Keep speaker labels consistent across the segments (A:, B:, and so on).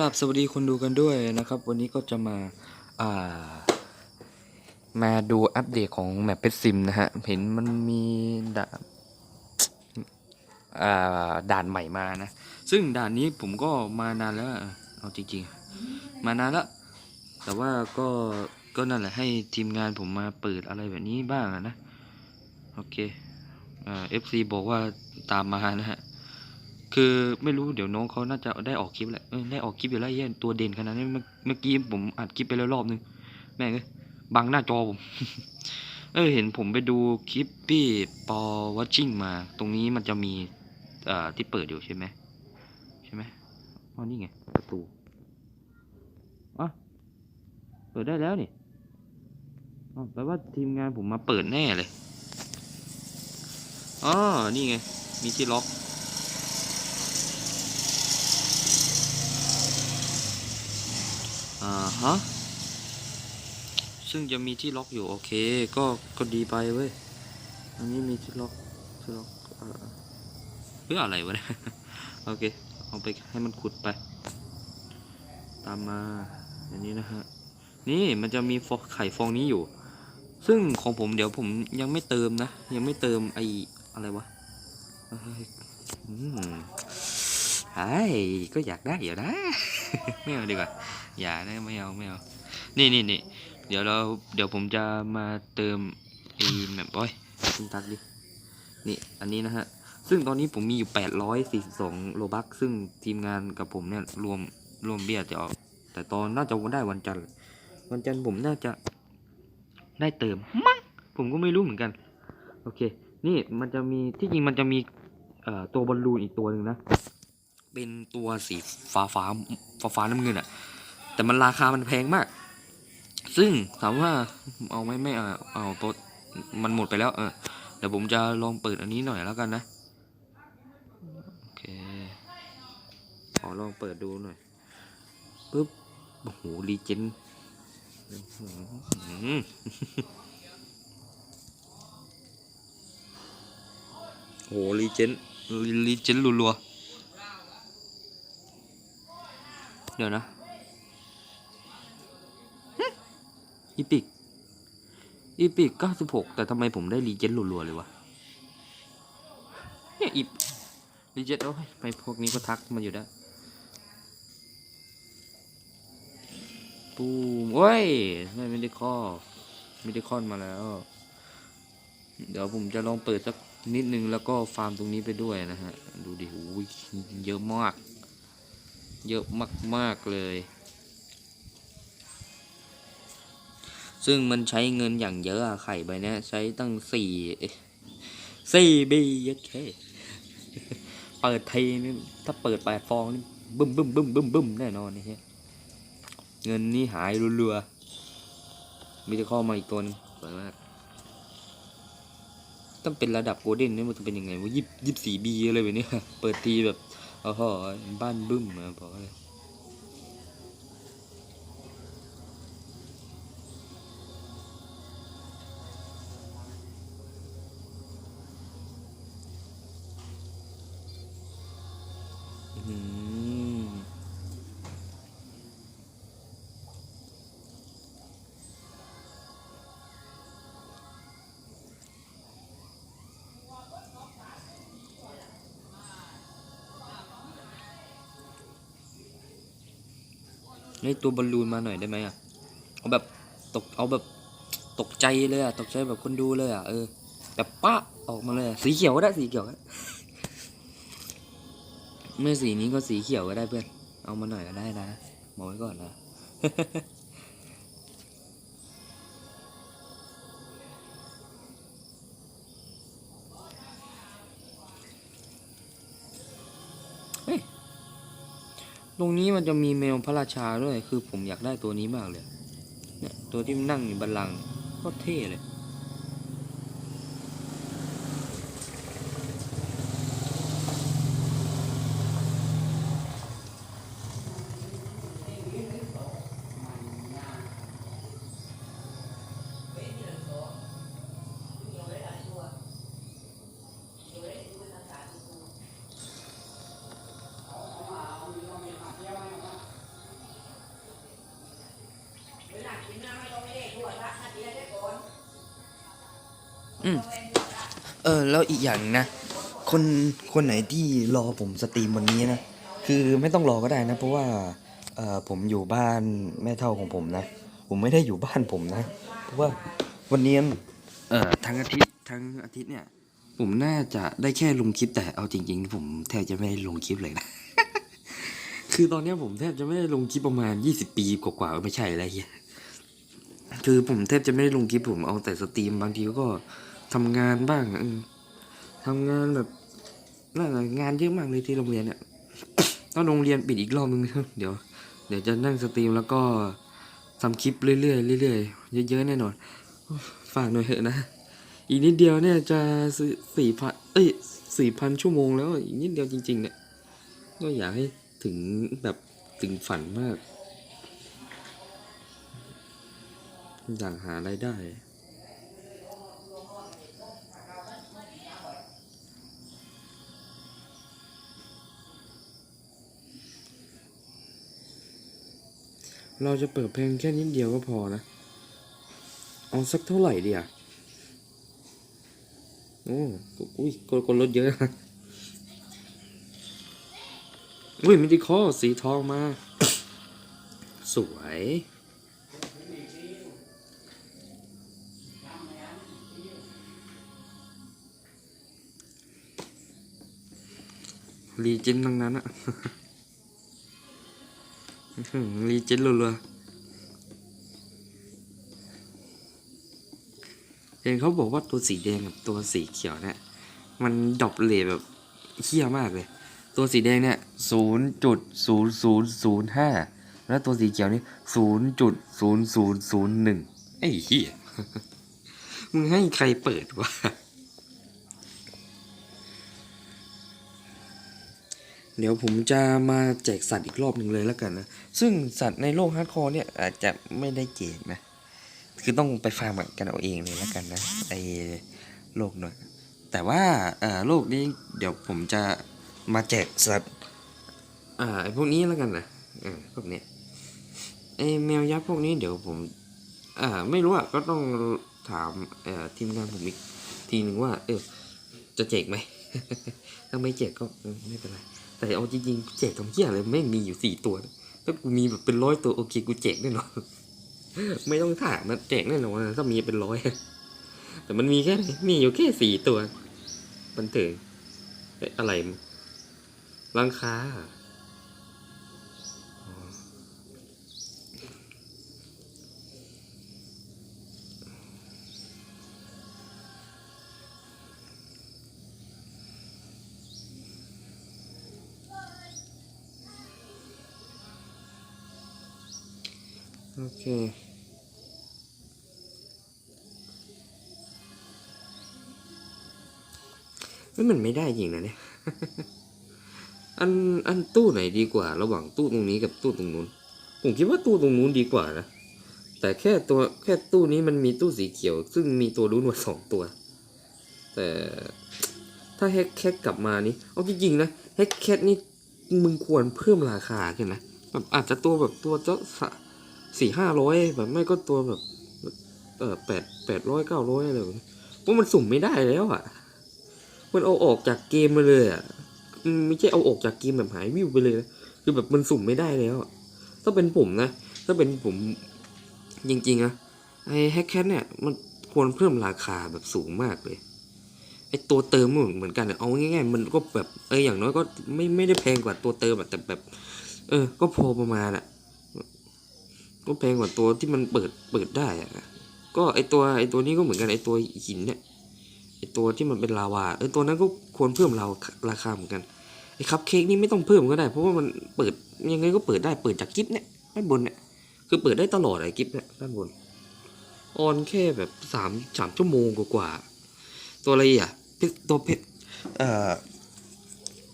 A: ราบสวัสดีคนดูกันด้วยนะครับ วันนี้ก็จะมาอ่ามาดูอัปเดตของแมปเพชรซิมนะฮะ เห็นมันมีด่านอ่าด่านใหม่มานะ ซึ่งด่านนี้ผมก็มานานแล้วเอาจริงๆ มานานแล้ว แต่ว่าก็ก็นั่นแหละให้ทีมงานผมมาเปิดอะไรแบบนี้บ้างนะ โอเคอ่า FC บอกว่าตามมานะฮะ คือไม่รู้เดี๋ยวน้องเขาน่าจะได้ออกคลิปแหละได้ออกคลิปอยู่แล้วไอ้เหี้ยตัวเด่นขนาดนี้เมื่อกี้ผมอัดคลิปไปแล้วรอบนึงแม่งเอ้ยบังหน้าจอผม เออเห็นผมไปดูคลิปพี่ปอวัชชิ่งมา ตรงนี้มันจะมีเอ่อที่เปิดอยู่ใช่ไหมใช่ไหมอ๋อนี่ไงประตูอ๋อเปิดได้แล้วนี่อ๋อแปลว่าทีมงานผมมาเปิดแน่เลยอ๋อนี่ไง มีที่ล็อก อ่าฮะ ซึ่งจะมีที่ล็อกอยู่โอเค ก็ ก็ดีไปเว้ย อันนี้มีที่ล็อก ที่ล็อกเพื่ออะไรวะเนี่ย โอเค เอาไปให้มันขุดไป ตามมาอันนี้นะฮะ นี่มันจะมีฟองไข่ฟองนี้อยู่ ซึ่งของผมเดี๋ยวผมยังไม่เติมนะ ยังไม่เติมไออะไรวะอืมไอ้ยก็อยากได้อยู่นะ ไม่เอาดีกว่า อย่านะไม่เอาไม่เอานี่นี่นี่เดี๋ยวเราเดี๋ยวผมจะมาเติมไอ้แบบโอ้ยคุณตักดินี่อันนี้นะฮะซึ่งตอนนี้ผมมีอยู่ 842 โลบักซึ่งทีมงานกับผมเนี่ยรวมรวมเบี้ยจะออก แต่ตอนน่าจะได้วันจันทร์วันจันทร์ผมน่าจะได้เติมมั้งผมก็ไม่รู้เหมือนกัน โอเค นี่มันจะมีที่จริงมันจะมีเอ่อตัวบอลลูนอีกตัวหนึ่งนะ เป็นตัวสีฟ้าฟ้าฟ้าฟ้าน้ำเงินอะ แต่มันราคามันแพงมาก ซึ่งถามว่าเอาไหมไม่เอาเอาตัวมันหมดไปแล้วเออเดี๋ยวผมจะลองเปิดอันนี้หน่อยแล้วกันนะโอเคขอลองเปิดดูหน่อยปึ๊บโอ้โหรีเจนโอ้โหรีเจนรีเจนรัวๆเดี๋ยวนะ อีพิกอีพิกเก้าสิบหกแต่ทำไมผมได้รีเจนรัวๆเลยวะเนี่ยอีรีเจนโอ้ยไปพวกนี้ก็ทักมาอยู่ได้ปูมโอ้ยไม่ไม่ได้ข้อไม่ได้ค้อนมาแล้ว เดี๋ยวผมจะลองเปิดสักนิดนึงแล้วก็ฟาร์มตรงนี้ไปด้วยนะฮะ ดูดิโอ้ยเยอะมาก เยอะมาก ๆ เลย ซึ่งมันใช้เงินอย่างเยอะอะไข่ใบเนี้ยใช้ตั้งสี่สี่บีเยอะแค่เปิดทีนี่ถ้าเปิดแปดฟองนี่บึ้มบึ้มบึ้มบึ้มบึ้มแน่นอนนี่ฮะเงินนี่หายรัวๆมีแต่ข้อมาอีกตัวหนึงสวยมากต้องเป็นระดับโกลเด้นนี่มันจะเป็นยังไงวะยี่ยี่สี่บีอะไรแบบเนี้ยเปิดทีแบบโอ้โหบ้านบึ้มอะบอกเลย ให้ตัวบอลลูนมาหน่อยได้ไหมอะ เอาแบบตกเอาแบบตกใจเลยอะ ตกใจแบบคนดูเลยอะ เออแบบปะออกมาเลยอะสีเขียวก็ได้สีเขียวก็ได้ ไม่สีนี้ก็สีเขียวก็ได้เพื่อน เอามาหน่อยก็ได้นะบอกไว้ก่อนนะ ตรงนี้มันจะมีแมวพระราชาด้วย คือผมอยากได้ตัวนี้มากเลย เนี่ย ตัวที่นั่งอยู่บัลลังก์โคตรเท่เลย อ
B: อืมเออ แล้วอีกอย่างหนึ่งนะ คนคนไหนที่รอผมสตรีมวันนี้นะ คือไม่ต้องรอก็ได้นะ เพราะว่าเออผมอยู่บ้านแม่เท่าของผมนะ ผมไม่ได้อยู่บ้านผมนะ เพราะว่าวันนี้เอ่อทั้งอาทิตย์ทั้งอาทิตย์เนี่ย ผมน่าจะได้แค่ลงคลิปแต่เอาจริง ๆ ผมแทบจะไม่ได้ลงคลิปเลยนะ คือตอนเนี้ยผมแทบจะไม่ได้ลงคลิปประมาณ20ปีกว่าๆไม่ใช่อะไรเงี้ยคือผมแทบจะไม่ได้ลงคลิปผมเอาแต่สตรีมบางทีก็ ทำงานบ้างทำงานแบบนั่นงานเยอะมากเลยที่โรงเรียนเนี่ยต้องโรงเรียนปิดอีกรอบนึงเดี๋ยว เดี๋ยวจะนั่งสตรีมแล้วก็ทำคลิปเรื่อยๆเรื่อยๆเยอะๆแน่นอน ฝากหน่อยเถอะนะ อีกนิดเดียวเนี่ยจะสี่พันเอ้ยสี่พันชั่วโมงแล้ว อีกนิดเดียวจริง ๆ เนี่ย ก็อยากให้ถึงแบบถึงฝันมาก อยากหารายได้ เราจะเปิดเพลงแค่นิดเดียวก็พอนะ เอาสักเท่าไหร่ดีอะ โอ้อุ้ยกดกดลดเยอะนะอุ้ยมิติคอสีทองมา สวย รีเจนทั้งนั้นอะ รีเจนรัวๆเห็นเขาบอกว่าตัวสีแดงกับตัวสีเขียวเนี่ย มันดรอปเลทแบบเฮี้ยมากเลย ตัวสีแดงเนี่ยศูนย์จุดศูนย์ศูนย์ศูนย์ห้าแล้วตัวสีเขียวนี่ศูนย์จุดศูนย์ศูนย์ศูนย์หนึ่งไอ้เหี้ย มึงให้ใครเปิดวะ เดี๋ยวผมจะมาแจกสัตว์อีกรอบหนึ่งเลยแล้วกันนะ ซึ่งสัตว์ในโลกฮาร์ดคอร์เนี่ยอาจจะไม่ได้แจกนะ คือต้องไปฟาร์มกันเอาเองเลยแล้วกันนะไอ้โลกหน่อยแต่ว่าเอ่อโลกนี้เดี๋ยวผมจะมาแจกสัตว์อ่าไอ้พวกนี้แล้วกันนะเออพวกเนี้ยไอ้แมวยักษ์พวกนี้เดี๋ยวผมอ่าไม่รู้อะก็ต้องถามเอ่อทีมงานผมอีกทีหนึ่งว่า เออจะแจกไหมถ้าไม่แจกก็ไม่เป็นไร แต่เอาจริงๆแจกทองเหี้ยอะไรไม่มีอยู่สี่ตัว ถ้ากูมีแบบเป็นร้อยตัวโอเคกูแจกแน่นอนไม่ต้องถามนะแจกแน่นอนนะถ้ามีเป็นร้อยแต่มันมีแค่ไหนมีอยู่แค่สี่ตัว มันถึงอะอะไรรังค้า โอเคเฮ้ยมันไม่ได้จริงนะเนี่ย อัน อันตู้ไหนดีกว่า ระหว่างตู้ตรงนี้กับตู้ตรงนู้น ผมคิดว่าตู้ตรงนู้นดีกว่านะ แต่แค่ตัวแค่ตู้นี้มันมีตู้สีเขียว ซึ่งมีตัวรุ่นมาสองตัว แต่ถ้าแฮกแคทกลับมานี่ เอาจริงๆนะแฮกแคทนี่มึงควรเพิ่มราคาขึ้นนะแบบอาจจะตัวแบบตัวเจ้า สี่ห้าร้อยแบบไม่ก็ตัวแบบ เออแปดแปดร้อยเก้าร้อยอะไรแบบนี้เพราะมันสุ่มไม่ได้แล้วอะ มันเอาออกจากเกมมาเลยอะไม่ใช่เอาออกจากเกมแบบหายวิวไปเลย คือแบบมันสุ่มไม่ได้แล้วถ้าเป็นผมนะ ถ้าเป็นผมจริงๆนะไอ้แฮกแคทเนี่ยมันควรเพิ่มราคาแบบสูงมากเลยไอ้ตัวเติมมันเหมือนกันอะเอาง่ายๆมันก็แบบเอออย่างน้อยก็ไม่ไม่ได้แพงกว่าตัวเติมแต่แบบ เออ ก็พอประมาณอะ ก็แพงกว่าตัวที่มันเปิดเปิดได้อะก็ไอตัวไอตัวนี้ก็เหมือนกันไอตัวหินเนี่ยไอตัวที่มันเป็นลาวาเอตัวนั้นก็ควรเพิ่มราราคาเหมือนกันไอคัพเค้กนี่ไม่ต้องเพิ่มก็ได้ เพราะว่ามันเปิดยังไงก็เปิดได้เปิดจากกิฟต์เนี่ยด้านบนเนี่ยคือเปิดได้ตลอดไอกิฟต์เนี่ยด้านบนออนแค่แบบสามสามชั่วโมงกว่าตัวอะไรอะตัวเพชรเอ่อ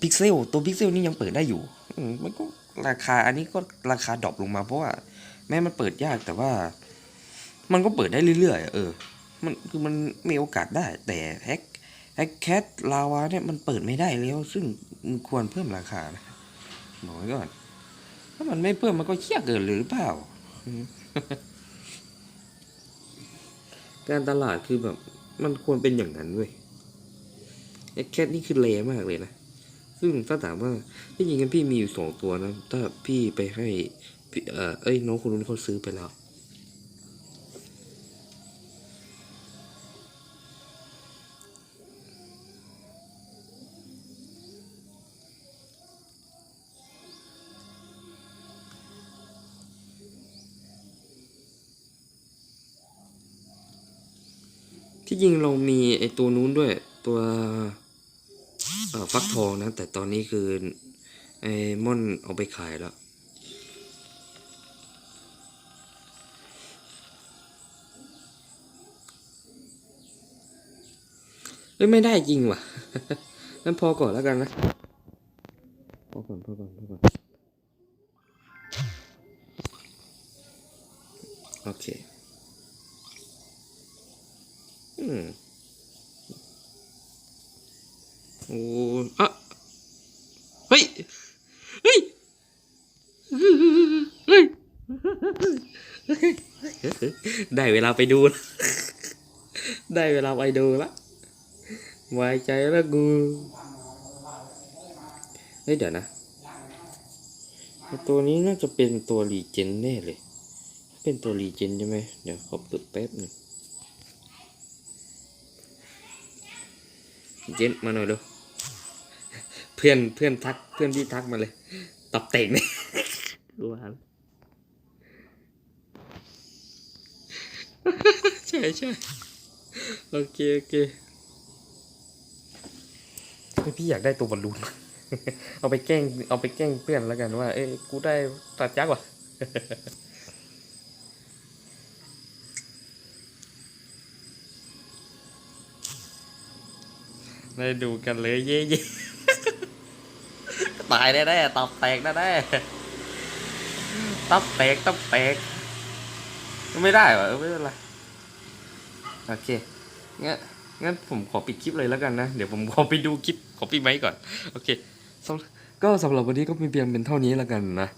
B: พิกเซลตัวพิกเซลนี่ยังเปิดได้อยู่อืมมันก็ราคาอันนี้ก็ราคาดรอปลงมาเพราะว่า แม้มันเปิดยากแต่ว่า มันก็เปิดได้เรื่อยๆเออ มันคือมันมีโอกาสได้ แต่แฮกแฮกแคทลาวาเนี่ยมันเปิดไม่ได้แล้ว ซึ่งควรเพิ่มราคานะบอกไว้ก่อน ถ้ามันไม่เพิ่มมันก็เชี่ยเกินหรือเปล่า การตลาดคือแบบ มันควรเป็นอย่างนั้นเว้ยไอ้แคทนี่คือเลมากเลยนะซึ่งถ้าถามว่าที่จริงกันพี่มีอยู่สองตัวนะ ถ้าพี่ไปให้ เออเอ้ยน้องคนนู้นเขาซื้อไปแล้วที่จริงเรามีไอตัวนู้นด้วย ตัวฟักทองนะ แต่ตอนนี้คือไอม่อนเอาไปขายแล้ว เอ้ยไม่ได้จริงว่ะงั้นพอก่อนแล้วกันนะ พอก่อนพอก่อนพอก่อน โอเค อืมโอ้อะเฮ้ย เฮ้ย เฮ้ย ได้เวลาไปดูแล้วได้เวลาไปดูแล้ว ไว้ใจแล้วกูเฮ้ยเดี๋ยวนะไอ้ตัวนี้น่าจะเป็นตัวรีเจนแน่เลย เป็นตัวรีเจนใช่ไหมเดี๋ยวขอเปิดแป๊บหนึ่งเจนมาหน่อยดูเพื่อนเพื่อนทักเพื่อนพี่ทักมาเลยตับเต่งเนี่ยรู้ว่าใช่ใช่โอเค โอเคเฮ้ย พี่อยากได้ตัวบอลลูนเอาไปแกล้งเอาไปแกล้งเพื่อนแล้วกันว่า เอ้ยกูได้ตัดยักษ์ว่ะได้ดูกันเลยเย่เย่ตายแน่ๆตับแตกแน่ๆตับแตกตับแตกไม่ได้วะเอไม่เป็นไรโอเคเงั้น งั้นผมขอปิดคลิปเลยแล้วกันนะ เดี๋ยวผมขอไปดูคลิปของพี่ไม้ก่อน โอเคก็สำหรับวันนี้ก็มีเพียงเป็นเท่านี้แล้วกันนะ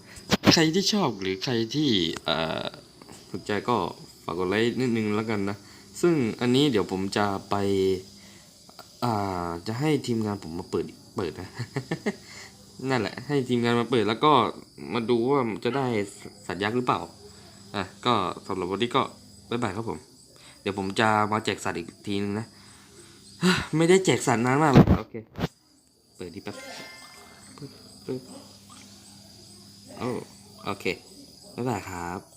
B: ใครที่ชอบหรือใครที่สนใจก็ฝากกดไลค์นิดนึงแล้วกันนะ ซึ่งอันนี้เดี๋ยวผมจะไปจะให้ทีมงานผมมาเปิดเปิดนะ นั่นแหละ ให้ทีมงานมาเปิดแล้วก็มาดูว่าจะได้สัญญาณหรือเปล่าอะก็สำหรับวันนี้ก็บ๊ายบายครับผม เดี๋ยวผมจะมาแจกสัตว์อีกทีนึงนะ ไม่ได้แจกสัตว์นานมากเลยโอเค เปิดดีแป๊บปึ๊บปึ๊บโอ้โอเค บ๊ายบายครับ